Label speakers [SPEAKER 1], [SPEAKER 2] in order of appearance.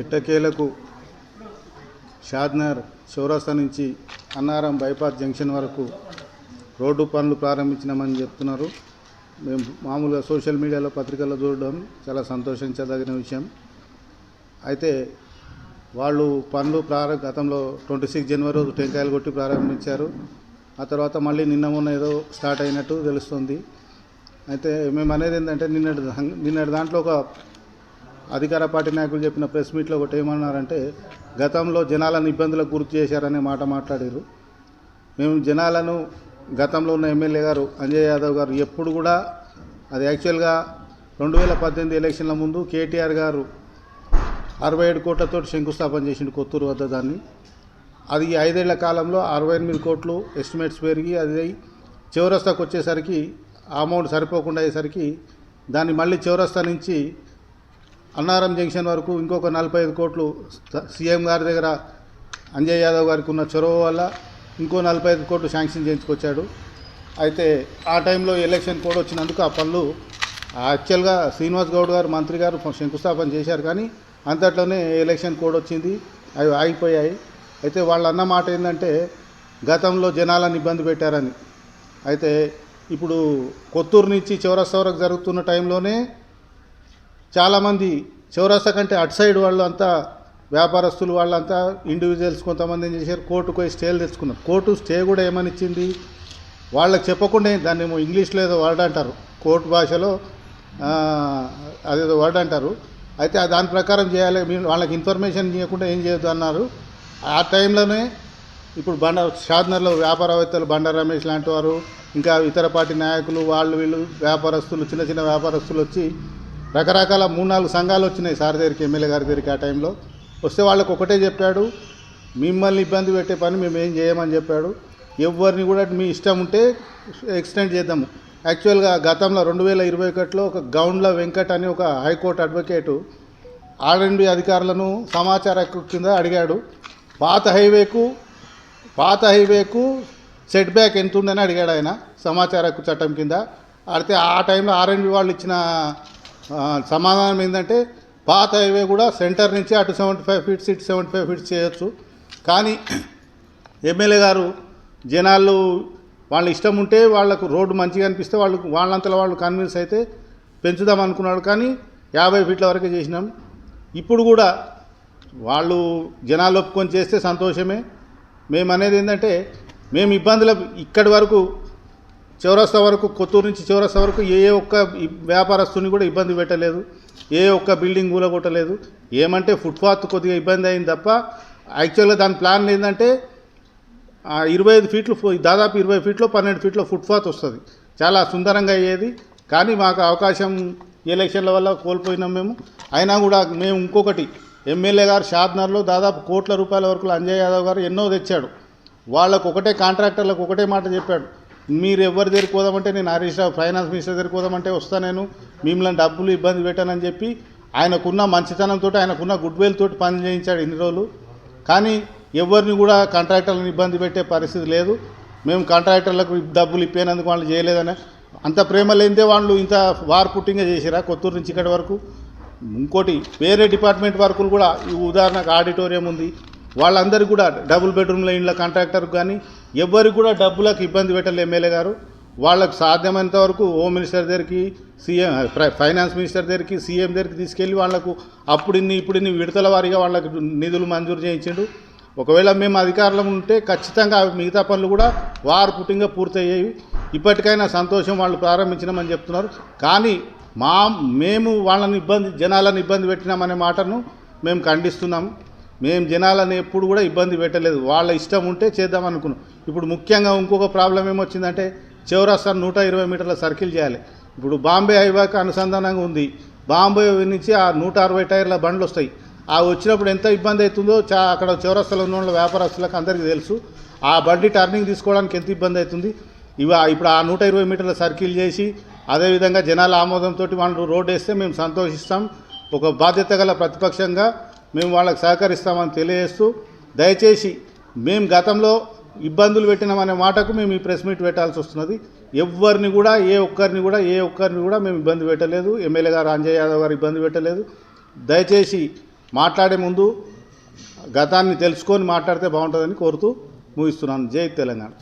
[SPEAKER 1] ఎట్టకేలకు షాద్నగర్ చౌరస్తా నుంచి అన్నారం బైపాస్ జంక్షన్ వరకు రోడ్డు పనులు ప్రారంభించినామని చెప్తున్నారు. మేము మామూలుగా సోషల్ మీడియాలో పత్రికల్లో చూడడం చాలా సంతోషించదగిన విషయం. అయితే వాళ్ళు పనులు ప్రారంభ గతంలో ట్వంటీ సిక్స్ జనవరి రోజు టెంకాయలు కొట్టి ప్రారంభించారు. ఆ తర్వాత మళ్ళీ నిన్న మొన్న ఏదో స్టార్ట్ అయినట్టు తెలుస్తుంది. అయితే మేము అనేది ఏంటంటే నిన్నటి నిన్నటి దాంట్లో ఒక అధికార పార్టీ నాయకులు చెప్పిన ప్రెస్ మీట్లో ఒకటి ఏమన్నారంటే గతంలో జనాలను ఇబ్బందులకు గుర్తు చేశారనే మాట మాట్లాడారు మేము జనాలను గతంలో ఉన్న ఎమ్మెల్యే గారు అంజయ్ యాదవ్ గారు ఎప్పుడు కూడా అది యాక్చువల్గా రెండు వేల పద్దెనిమిది ఎలక్షన్ల ముందు కేటీఆర్ గారు అరవై ఏడు కోట్లతో శంకుస్థాపన చేసిండు కొత్తూరు వద్ద దాన్ని. అది ఐదేళ్ళ కాలంలో అరవై ఎనిమిది కోట్లు ఎస్టిమేట్స్ పెరిగి అది చివరస్తాకు వచ్చేసరికి అమౌంట్ సరిపోకుండా అయ్యేసరికి దాన్ని మళ్ళీ చివరస్తా నుంచి అన్నారం జంక్షన్ వరకు ఇంకొక నలభై ఐదు కోట్లు సీఎం గారి దగ్గర అంజయ్ యాదవ్ గారికి ఉన్న చొరవ వల్ల ఇంకో నలభై ఐదు కోట్లు శాంక్షన్ చేయించుకొచ్చాడు. అయితే ఆ టైంలో ఎలక్షన్ కోడ్ వచ్చినందుకు ఆ పనులు యాక్చువల్గా శ్రీనివాస్ గౌడ్ గారు మంత్రి గారు శంకుస్థాపన చేశారు కానీ అంతట్లోనే ఎలక్షన్ కోడ్ వచ్చింది అవి ఆగిపోయాయి. అయితే వాళ్ళు అన్న మాట ఏంటంటే గతంలో జనాలను ఇబ్బంది పెట్టారని. అయితే ఇప్పుడు కొత్తూరు నుంచి చివరస్త వరకు జరుగుతున్న టైంలోనే చాలామంది చౌరస్తా కంటే అటు సైడ్ వాళ్ళు అంతా వ్యాపారస్తులు వాళ్ళంతా ఇండివిజువల్స్ కొంతమంది ఏం చేశారు? కోర్టుకు పోయి స్టేలు తెచ్చుకున్నారు. కోర్టు స్టే కూడా ఏమని ఇచ్చింది వాళ్ళకి చెప్పకుండా దాన్ని ఏమో ఇంగ్లీష్లో ఏదో వర్డ్ అంటారు. కోర్టు భాషలో అదేదో వర్డ్ అంటారు. అయితే దాని ప్రకారం చేయాలి. మీరు వాళ్ళకి ఇన్ఫర్మేషన్ ఇవ్వకుండా ఏం చేయొద్దు అన్నారు. ఆ టైంలోనే ఇప్పుడు బండ షాద్నర్లో వ్యాపారవేత్తలు బండ రమేష్ లాంటి వారు ఇంకా ఇతర పార్టీ నాయకులు వాళ్ళు వీళ్ళు వ్యాపారస్తులు చిన్న చిన్న వ్యాపారస్తులు వచ్చి రకరకాల మూడు నాలుగు సంఘాలు వచ్చినాయి సార్ దగ్గరికి ఎమ్మెల్యే గారి దగ్గరికి ఆ టైంలో. వస్తే వాళ్ళకు ఒకటే చెప్పాడు మిమ్మల్ని ఇబ్బంది పెట్టే పని మేము ఏం చేయమని చెప్పాడు. ఎవరిని కూడా మీ ఇష్టం ఉంటే ఎక్స్టెండ్ చేద్దాము. యాక్చువల్గా గతంలో రెండు వేల ఇరవై ఒకటిలో ఒక గౌండ్ల వెంకట్ అని ఒక హైకోర్టు అడ్వకేటు ఆర్ఎండ్బి అధికారులను సమాచార కింద అడిగాడు. పాత హైవేకు పాత హైవేకు సెట్ బ్యాక్ ఎంత ఉందని అడిగాడు ఆయన సమాచార చట్టం కింద. అడితే ఆ టైంలో ఆర్ఎండ్బి వాళ్ళు ఇచ్చిన సమాధానం ఏంటంటే పాత హైవే కూడా సెంటర్ నుంచి అటు సెవెంటీ ఫైవ్ ఫీట్స్ ఇటు సెవెంటీ ఫైవ్ ఫీట్స్ చేయొచ్చు. కానీ ఎమ్మెల్యే గారు జనాలు వాళ్ళ ఇష్టం ఉంటే వాళ్ళకు రోడ్డు మంచిగా అనిపిస్తే వాళ్ళు వాళ్ళంతలో వాళ్ళు కన్విన్స్ అయితే పెంచుదాం అనుకున్నాడు. కానీ యాభై ఫీట్ల వరకే చేసినాం. ఇప్పుడు కూడా వాళ్ళు జనాలు ఒప్పుకొని చేస్తే సంతోషమే. మేము అనేది ఏంటంటే మేము ఇబ్బందుల ఇక్కడి వరకు చివరస్త వరకు కొత్తూరు నుంచి చివరస్త వరకు ఏ ఒక్క వ్యాపారస్తుని కూడా ఇబ్బంది పెట్టలేదు. ఏ ఒక్క బిల్డింగ్ కూలగొట్టలేదు ఏమంటే ఫుట్పాత్ కొద్దిగా ఇబ్బంది అయింది తప్ప యాక్చువల్గా దాని ప్లాన్ ఏంటంటే ఇరవై ఐదు ఫీట్లు దాదాపు ఇరవై ఫీట్లో పన్నెండు ఫీట్లో ఫుట్పాత్ వస్తుంది. చాలా సుందరంగా అయ్యేది. కానీ మాకు అవకాశం ఎలక్షన్ల వల్ల కోల్పోయినాం మేము. అయినా కూడా మేము ఇంకొకటి ఎమ్మెల్యే గారు షాద్నర్లో దాదాపు కోట్ల రూపాయల వరకు అంజయ్ యాదవ్ గారు ఎన్నో తెచ్చాడు. వాళ్ళకు ఒకటే కాంట్రాక్టర్లకు ఒకటే మాట చెప్పాడు. మీరు ఎవరి దగ్గరికి పోదామంటే నేను హరీష్ రావు ఫైనాన్స్ మినిస్టర్ దగ్గరికి పోదామంటే వస్తా నేను. మిమ్మల్ని డబ్బులు ఇబ్బంది పెట్టానని చెప్పి ఆయనకున్న మంచితనంతో ఆయనకున్న గుడ్ విల్ తోటి పని చేయించాడు ఇన్ని రోజులు. కానీ ఎవరిని కూడా కాంట్రాక్టర్లను ఇబ్బంది పెట్టే పరిస్థితి లేదు. మేము కాంట్రాక్టర్లకు డబ్బులు ఇప్పేనందుకు వాళ్ళు చేయలేదని. అంత ప్రేమ లేనిదే వాళ్ళు ఇంత వార్ పుట్టింగా చేసిరా కొత్తూరు నుంచి ఇక్కడి వరకు. ఇంకోటి వేరే డిపార్ట్మెంట్ వర్కులు కూడా ఈ ఉదాహరణకు ఆడిటోరియం ఉంది. వాళ్ళందరికీ కూడా డబుల్ బెడ్రూమ్ల ఇండ్ల కాంట్రాక్టర్ కానీ ఎవరికి కూడా డబ్బులకు ఇబ్బంది పెట్టలే ఎమ్మెల్యే గారు. వాళ్ళకు సాధ్యమైనంత వరకు హోమ్ మినిస్టర్ దగ్గరికి సీఎం ఫైనాన్స్ మినిస్టర్ దగ్గరికి సీఎం దగ్గరికి తీసుకెళ్ళి వాళ్ళకు అప్పుడు ఇన్ని ఇప్పుడు ఇన్ని విడతల వారీగా వాళ్ళకు నిధులు మంజూరు చేయించిండు. ఒకవేళ మేము అధికారంలో ఉంటే ఖచ్చితంగా మిగతా పనులు కూడా వారు పుట్టింగా పూర్తయ్యేవి. ఇప్పటికైనా సంతోషం వాళ్ళు ప్రారంభించినామని చెప్తున్నారు. కానీ మా మేము వాళ్ళని ఇబ్బంది జనాలను ఇబ్బంది పెట్టినామనే మాటను మేము ఖండిస్తున్నాము మేము జనాలను ఎప్పుడు కూడా ఇబ్బంది పెట్టలేదు. వాళ్ళ ఇష్టం ఉంటే చేద్దాం అనుకున్నాం. ఇప్పుడు ముఖ్యంగా ఇంకొక ప్రాబ్లం ఏమొచ్చిందంటే చౌరస్తా నూట ఇరవై మీటర్ల సర్కిల్ చేయాలి. ఇప్పుడు బాంబే హైవేకి అనుసంధానంగా ఉంది. బాంబే నుంచి ఆ నూట అరవై టైర్ల బండ్లు వస్తాయి. ఆ వచ్చినప్పుడు ఎంత ఇబ్బంది అవుతుందో చా అక్కడ చౌరస్తలో ఉన్న వాళ్ళ వ్యాపారస్తులకు అందరికీ తెలుసు. ఆ బండి టర్నింగ్ తీసుకోవడానికి ఎంత ఇబ్బంది అవుతుంది? ఇవ ఇప్పుడు ఆ నూట ఇరవై మీటర్ల సర్కిల్ చేసి అదేవిధంగా జనాల ఆమోదంతో వాళ్ళు రోడ్డు వేస్తే మేము సంతోషిస్తాం. ఒక బాధ్యత గల ప్రతిపక్షంగా మేము వాళ్ళకి సహకరిస్తామని తెలియజేస్తూ దయచేసి మేము గతంలో ఇబ్బందులు పెట్టినామనే మాటకు మేము ఈ ప్రెస్ మీట్ పెట్టాల్సి వస్తున్నది. ఎవరిని కూడా ఏ ఒక్కరిని కూడా ఏ ఒక్కరిని కూడా మేము ఇబ్బంది పెట్టలేదు. ఎమ్మెల్యే గారు అంజయ్ యాదవ్ గారు ఇబ్బంది పెట్టలేదు. దయచేసి మాట్లాడే ముందు గతాన్ని తెలుసుకొని మాట్లాడితే బాగుంటుందని కోరుతూ ముగిస్తున్నాను. జై తెలంగాణ.